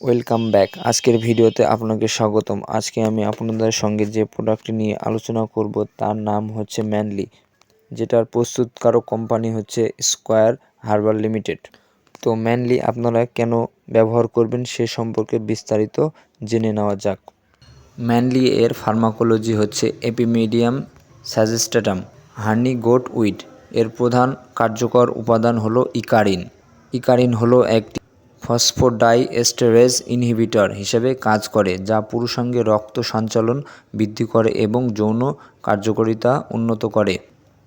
Welcome back আজকের ভিডিওতে আপনাকে স্বাগতম। আজকে আমি আপনাদের সঙ্গে যে প্রোডাক্টটি নিয়ে আলোচনা করব, তার নাম হচ্ছে ম্যানলি যেটার প্রস্তুতকারক কোম্পানি হচ্ছে স্কোয়ার হার্বাল লিমিটেড তো ম্যানলি আপনারা কেন ব্যবহার করবেন সে সম্পর্কে বিস্তারিত জেনে নেওয়া যাক। ম্যানলি এর ফার্মাকোলজি হচ্ছে epimedium sagittatum horny goat weed এর প্রধান কার্যকর উপাদান হলো ইকারিন ইকারিন হলো একটি ফসফোডাইএস্টেরেজ ইনহিবিটর হিসেবে কাজ করে, যা পুরুষাঙ্গে রক্ত সঞ্চালন বৃদ্ধি করে এবং যৌন কার্যকারিতা উন্নত করে।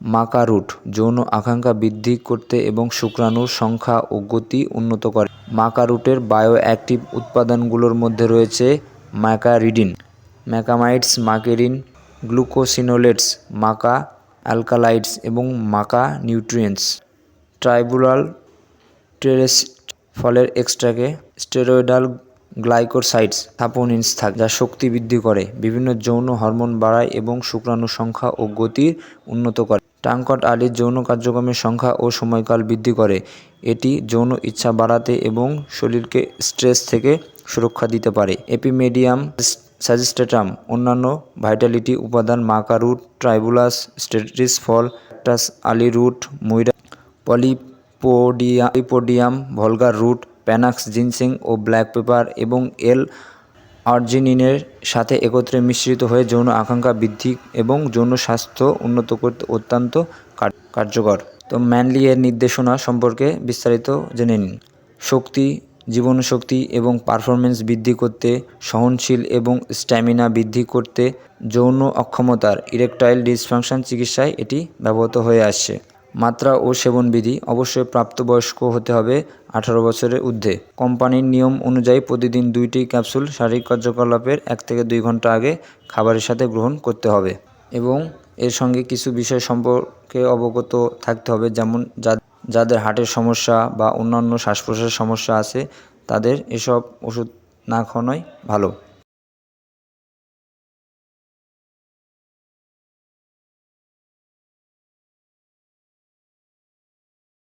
মাকা রুট, যৌন আকাঙ্ক্ষা বৃদ্ধি করতে এবং শুক্রাণুর সংখ্যা ও গতি উন্নত করে। মাকা রুটের বায়ো অ্যাক্টিভ উৎপাদনগুলোর মধ্যে রয়েছে ম্যাকারিডিন, ম্যাকামাইটস, মাকেরিন, গ্লুকোসিনোলেটস, মাকা অ্যালকালাইটস এবং মাকা নিউট্রিয়েন্টস। ট্রাইবুলাল টেরেস ফলের এক্সট্রাকে স্টেরয়েডাল গ্লাইকোসাইডস সাপোনিনস থাকে, যা শক্তি বৃদ্ধি করে, বিভিন্ন যৌন হরমোন বাড়ায় এবং শুক্রাণু সংখ্যা ও গতির উন্নত করে। টাঙ্কট আলির যৌন কার্যক্রমের সংখ্যা ও সময়কাল বৃদ্ধি করে। এটি যৌন ইচ্ছা বাড়াতে এবং শরীরকে স্ট্রেস থেকে সুরক্ষা দিতে পারে। এপিমেডিয়াম সাজেস্টেটাম, অন্যান্য ভাইটালিটি উপাদান, মাকা রুট, ট্রাইবুলাস, স্টেটিস ফল টাস আলি রুট, ময়রা polypodia polypodium vulgare root, panax, ginseng ও ব্ল্যাক পেপার এবং এল আর্জিনিনের সাথে একত্রে মিশ্রিত হয়ে যৌন আকাঙ্ক্ষা বৃদ্ধি এবং যৌন স্বাস্থ্য উন্নত করতে অত্যন্ত কার্যকর। তো ম্যানলি এর নির্দেশনা সম্পর্কে বিস্তারিত জেনে নিন। শক্তি, জীবনশক্তি এবং পারফরমেন্স বৃদ্ধি করতে, সহনশীল এবং স্ট্যামিনা বৃদ্ধি করতে, যৌন অক্ষমতার ইরেকটাইল ডিসফাংশন চিকিৎসায় এটি ব্যবহৃত হয়ে আসছে। মাত্রা ও সেবনবিধি অবশ্যই প্রাপ্তবয়স্ক হতে হবে আঠারো বছরের ঊর্ধ্বে। কোম্পানির নিয়ম অনুযায়ী প্রতিদিন দুইটি ক্যাপসুল শারীরিক কার্যকলাপের এক থেকে দুই ঘণ্টা আগে খাবারের সাথে গ্রহণ করতে হবে এবং এর সঙ্গে কিছু বিষয় সম্পর্কে অবগত থাকতে হবে, যেমন যাদের হার্টের সমস্যা বা অন্যান্য শ্বাস প্রশ্বাসের সমস্যা আছে, তাদের এসব ওষুধ না খাওয়ানোই ভালো।